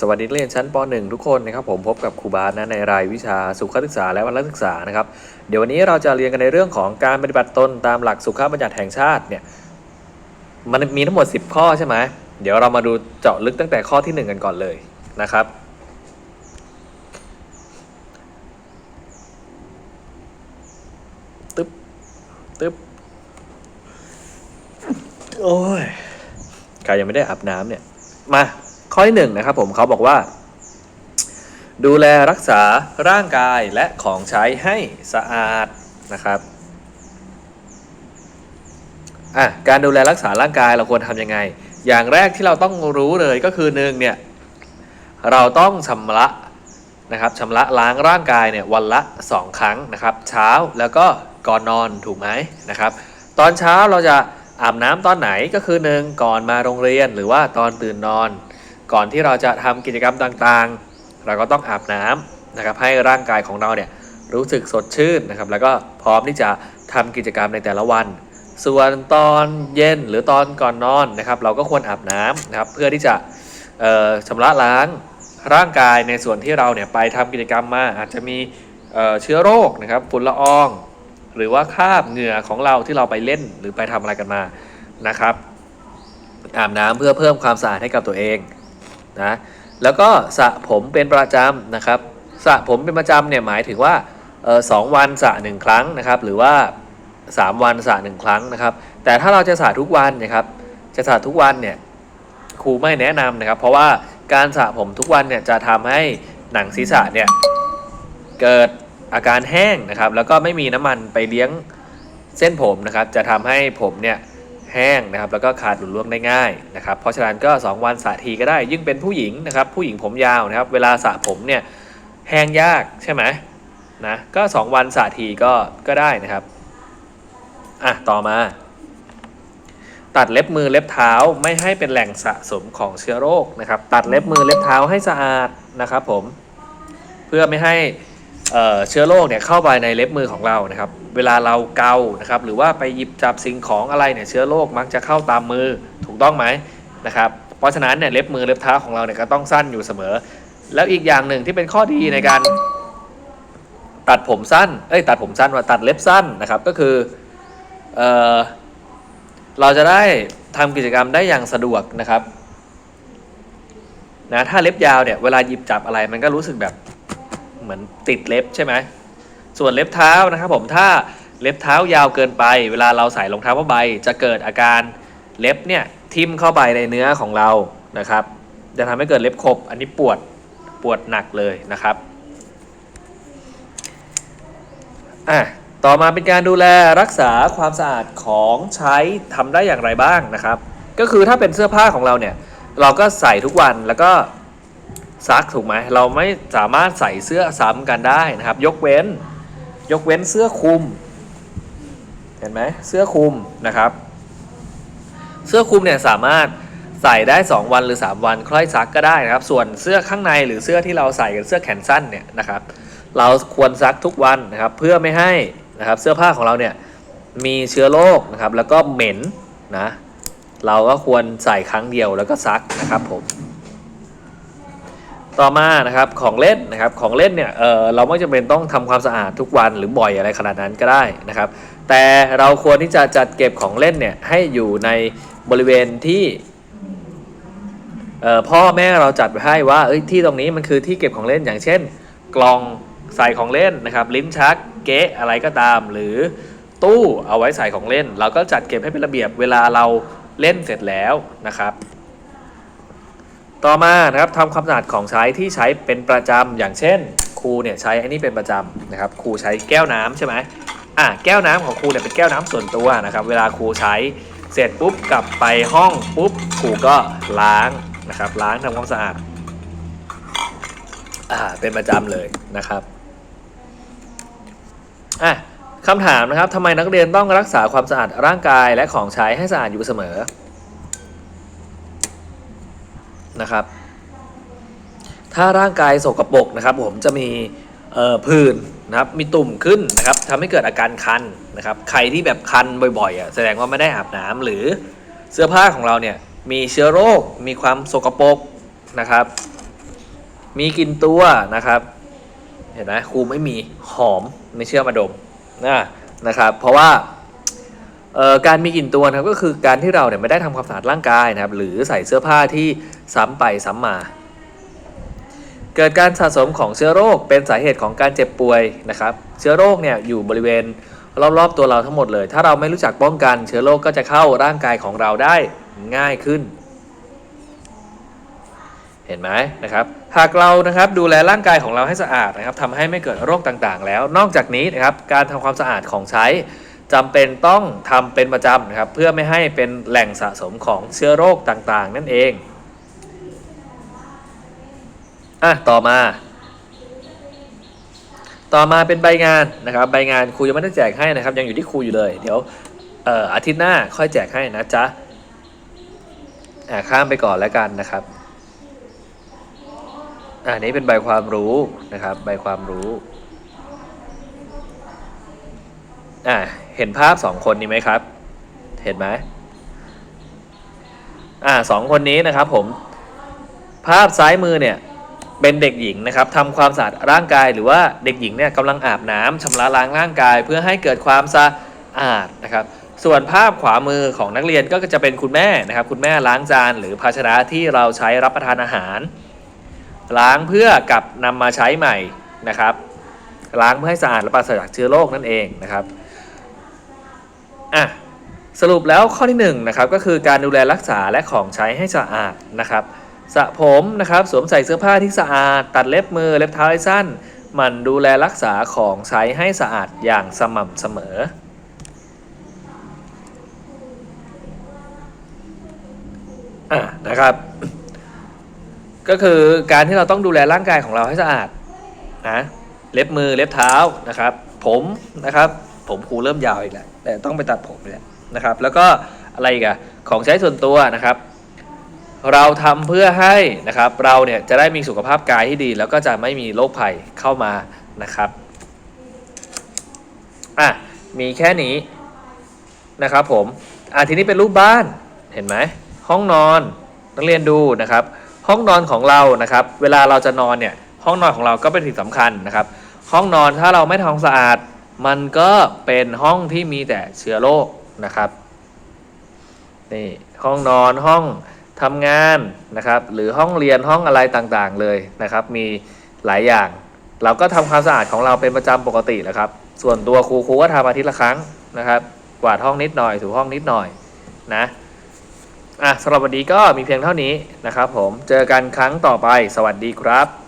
สวัสดีนักเรียนชั้นป .1 ทุกคนนะครับผมพบกับครูบาสนะในรายวิชาสุขศึกษาและวัฒนศึกษานะครับเดี๋ยววันนี้เราจะเรียนกันในเรื่องของการปฏิบัติตนตามหลักสุขบัญญัติแห่งชาติเนี่ยมันมีทั้งหมด 10 ข้อใช่ไหมเดี๋ยวเรามาดูเจาะลึกตั้งแต่ข้อที่ 1 กันก่อนเลยนะครับ ตึ๊บตึ๊บโอ้ยใครยังไม่ได้อาบน้ำเนี่ยมา ข้อที่หนึ่งนะครับผมเขาบอกว่า ดูแลรักษาร่างกายและของใช้ให้สะอาดนะครับอะการดูแลรักษาร่างกายเราควรทำยังไง อย่างแรกที่เราต้องรู้เลยก็คือหนึ่งเนี่ยเราต้องชำระนะครับชำระล้างร่างกายเนี่ยวันละ 2 ครั้งนะครับ เช้าแล้วก็ก่อนนอนถูกไหมนะครับ ตอนเช้าเราจะอาบน้ำตอนไหนก็คือหนึ่งก่อนมาโรงเรียน หรือว่าตอนตื่นนอน ก่อนที่เราจะทำกิจกรรมต่างๆ เราก็ต้องอาบน้ำนะครับให้ร่างกายของเราเนี่ยรู้สึกสดชื่นนะครับ แล้วก็พร้อมที่จะทำกิจกรรมในแต่ละวัน ส่วนตอนเย็นหรือตอนก่อนนอนนะครับ เราก็ควรอาบน้ำนะครับเพื่อที่จะเอ่อชำระล้างร่างกายในส่วนที่เราเนี่ยไปทำกิจกรรมมาอาจจะมีเเชื้อโรคนะครับฝุ่นละออง หรือว่าคราบเหงื่อของเราที่เราไปเล่นหรือไปทำอะไรกันมานะครับ อาบน้ำเพื่อเพิ่มความสะอาดให้กับตัวเอง นะแล้วก็สระผมเป็นประจำนะครับสระผมเป็นประจำเนี่ยหมายถึงว่าสองวันสระหนึ่งครั้งนะครับหรือว่า 3 วันสระหนึ่งครั้งนะครับ แต่ถ้าเราจะสระทุกวันนะครับจะสระทุกวันเนี่ยครูไม่แนะนำนะครับ เพราะว่าการสระผมทุกวันเนี่ยจะทำให้หนังศีรษะเนี่ยเกิดอาการแห้งนะครับ แล้วก็ไม่มีน้ำมันไปเลี้ยงเส้นผมนะครับ จะทำให้ผมเนี่ย แห้งนะครับแล้วก็ขาดหลุดร่วงได้ง่ายนะครับเพราะฉะนั้นก็ 2 วันสระทีก็ได้ ยิ่งเป็นผู้หญิงนะครับผู้หญิงผมยาวนะครับเวลาสระผมเนี่ยแห้งยากใช่ไหมนะก็ 2 วันสระทีก็ก็ได้นะครับอะต่อมา ตัดเล็บมือเล็บเท้าไม่ให้เป็นแหล่งสะสมของเชื้อโรคนะครับตัดเล็บมือเล็บเท้าให้สะอาดนะครับผมเพื่อไม่ให้เเชื้อโรคเนี่ยเข้าไปในเล็บมือของเรานะครับเวลาเราเกานะครับหรือว่าไปหยิบจับสิ่งของอะไรเนี่ยเชื้อโรคมักจะเข้าตามมือถูกต้องไหมนะครับเพราะฉะนั้นเนี่ยเล็บมือเล็บเท้าของเราเนี่ยก็ต้องสั้นอยู่เสมอ แล้วอีกอย่างหนึ่งที่เป็นข้อดีในการตัดผมสั้นเอ้ยตัดผมสั้นว่าตัดเล็บสั้นนะครับก็คือเออเราจะได้ทำกิจกรรมได้อย่างสะดวกนะครับนะถ้าเล็บยาวเนี่ยเวลาหยิบจับอะไรมันก็รู้สึกแบบเหมือนติดเล็บใช่ไหม ส่วนเล็บเท้านะครับผมถ้าเล็บเท้ายาวเกินไป เวลาเราใส่รองเท้าผ้าใบ จะเกิดอาการเล็บเนี่ยทิ่มเข้าไปในเนื้อของเรานะครับ จะทำให้เกิดเล็บขบ อันนี้ปวดปวดหนักเลยนะครับอะต่อมาเป็นการดูแลรักษาความสะอาดของใช้ทำได้อย่างไรบ้างนะครับ ก็คือถ้าเป็นเสื้อผ้าของเราเนี่ยเราก็ใส่ทุกวันแล้วก็ซักถูกไหมเราไม่สามารถใส่เสื้อซ้ำกันได้นะครับ ยกเว้น ยกเว้นเสื้อคลุม เห็นไหมเสื้อคลุมนะครับ เสื้อคลุมเนี่ยสามารถใส่ได้ 2 วันหรือ 3 วันค่อยซักก็ได้นะครับ ส่วนเสื้อข้างในหรือเสื้อที่เราใส่กันเสื้อแขนสั้นเนี่ยนะครับ เราควรซักทุกวันนะครับ เพื่อไม่ให้นะครับเสื้อผ้าของเราเนี่ยมีเชื้อโรคนะครับ แล้วก็เหม็นนะเราก็ควรใส่ครั้งเดียวแล้วก็ซักนะครับผม ต่อมานะครับของเล่นนะครับของเล่นเนี่ยเออเราไม่จำเป็นต้องทำความสะอาดทุกวันหรือบ่อยอะไรขนาดนั้นก็ได้นะครับ แต่เราควรที่จะจัดเก็บของเล่นเนี่ยให้อยู่ในบริเวณที่พ่อแม่เราจัดไว้ให้ว่าที่ตรงนี้มันคือที่เก็บของเล่นอย่างเช่น กล่องใส่ของเล่นนะครับ ลิ้นชักเก๊ะอะไรก็ตาม หรือตู้เอาไว้ใส่ของเล่น เราก็จัดเก็บให้เป็นระเบียบเวลาเราเล่นเสร็จแล้วนะครับ ต่อมานะครับทำความสะอาดของใช้ที่ใช้เป็นประจำอย่างเช่นครูเนี่ยใช้อันนี้เป็นประจำนะครับครูใช้แก้วน้ำใช่ไหมอะแก้วน้ำของครูเนี่ยเป็นแก้วน้ำส่วนตัวนะครับ เวลาครูใช้เสร็จปุ๊บกลับไปห้องปุ๊บครูก็ล้างนะครับล้างทำความสะอาดอ่าเป็นประจำเลยนะครับอะคำถามนะครับทำไมนักเรียนต้องรักษาความสะอาดร่างกายและของใช้ให้สะอาดอยู่เสมอ นะครับ ถ้าร่างกายสกปรกนะครับ ผมจะมีผื่นนะครับมีตุ่มขึ้นนะครับทำให้เกิดอาการคันนะครับ ใครที่แบบคันบ่อยๆอะแสดงว่าไม่ได้อาบน้ำหรือเสื้อผ้าของเราเนี่ยมีเชื้อโรค มีความสกปรกนะครับ มีกลิ่นตัวนะครับ เห็นไหมครูไม่มีหอมไม่เชื่อมาดมนะนะครับ เพราะว่า การมีกลิ่นตัวนะครับก็คือการที่เราเนี่ยไม่ได้ทำความสะอาดร่างกายนะครับหรือใส่เสื้อผ้าที่ซ้ำไปซ้ำมา เกิดการสะสมของเชื้อโรคเป็นสาเหตุของการเจ็บป่วยนะครับ เชื้อโรคเนี่ยอยู่บริเวณรอบๆตัวเราทั้งหมดเลย ถ้าเราไม่รู้จักป้องกัน เชื้อโรคก็จะเข้าร่างกายของเราได้ง่ายขึ้น เห็นไหมนะครับ หากเรานะครับดูแลร่างกายของเราให้สะอาดนะครับทำให้ไม่เกิดโรคต่างๆ แล้ว นอกจากนี้นะครับการทำความสะอาดของใช้ จำเป็นต้องทำเป็นประจำนะครับ เพื่อไม่ให้เป็นแหล่งสะสมของเชื้อโรคต่างๆ นั่นเองอะต่อมา ต่อมาเป็นใบงานนะครับ ใบงานครูยังไม่ได้แจกให้นะครับ ยังอยู่ที่ครูอยู่เลย เดี๋ยวเอ่ออาทิตย์หน้าค่อยแจกให้นะจ๊ะอะข้ามไปก่อนแล้วกันนะครับอันนี้เป็นใบความรู้นะครับ ใบความรู้ อ่าเห็นภาพสองคนนี้ไหมครับ เห็นไหมอ่าสองคนนี้นะครับผมภาพซ้ายมือเนี่ยเป็นเด็กหญิงนะครับทำความสะอาดร่างกายหรือว่าเด็กหญิงเนี่ยกำลังอาบน้ำชำระล้างร่างกาย เพื่อให้เกิดความสะอาดนะครับ ส่วนภาพขวามือของนักเรียนก็จะเป็นคุณแม่นะครับ คุณแม่ล้างจานหรือภาชนะที่เราใช้รับประทานอาหาร ล้างเพื่อกลับนำมาใช้ใหม่นะครับ ล้างเพื่อให้สะอาดและปราศจากเชื้อโรคนั่นเองนะครับ อะสรุปแล้วข้อที่1นงนะครับก็คือการดูแลรักษาและของใช้ให้สะอาดนะครับสระผมนะครับสวมใส่เสื้อผ้าที่สะอาด ตัดเล็บมือเล็บเท้าให้สั้น มันดูแลรักษาของใช้ให้สะอาดอย่างสม่ำเสมอ อะนะครับ ก็คือการที่เราต้องดูแลร่างกายของเราให้สะอาดนะเล็บมือเล็บเท้านะครับ ผมนะครับ ผมครูเริ่มยาวอีกแล้วแต่ต้องไปตัดผมแล้วนะครับ แล้วก็อะไรอีกอะของใช้ส่วนตัวนะครับ เราทำเพื่อให้นะครับเราเนี่ยจะได้มีสุขภาพกายที่ดี แล้วก็จะไม่มีโรคภัยเข้ามานะครับอะมีแค่นี้นะครับผมอะทีนี้เป็นรูปบ้านเห็นไหมห้องนอนนักเรียนดูนะครับ ห้องนอนของเรานะครับ เวลาเราจะนอนเนี่ยห้องนอนของเราก็เป็นสิ่งสำคัญนะครับ ห้องนอนถ้าเราไม่ทำความสะอาด มันก็เป็นห้องที่มีแต่เชื้อโรคนะครับนี่ห้องนอนห้องทำงานนะครับหรือห้องเรียนห้องอะไรต่างๆเลยนะครับ มีหลายอย่าง เราก็ทำความสะอาดของเราเป็นประจำปกติแหละครับ ส่วนตัวครูครูก็ทำอาทิตย์ละครั้งนะครับกวาดห้องนิดหน่อยถูห้องนิดหน่อยนะอะสำหรับวันนี้ก็มีเพียงเท่านี้นะครับผมเจอกันครั้งต่อไปสวัสดีครับ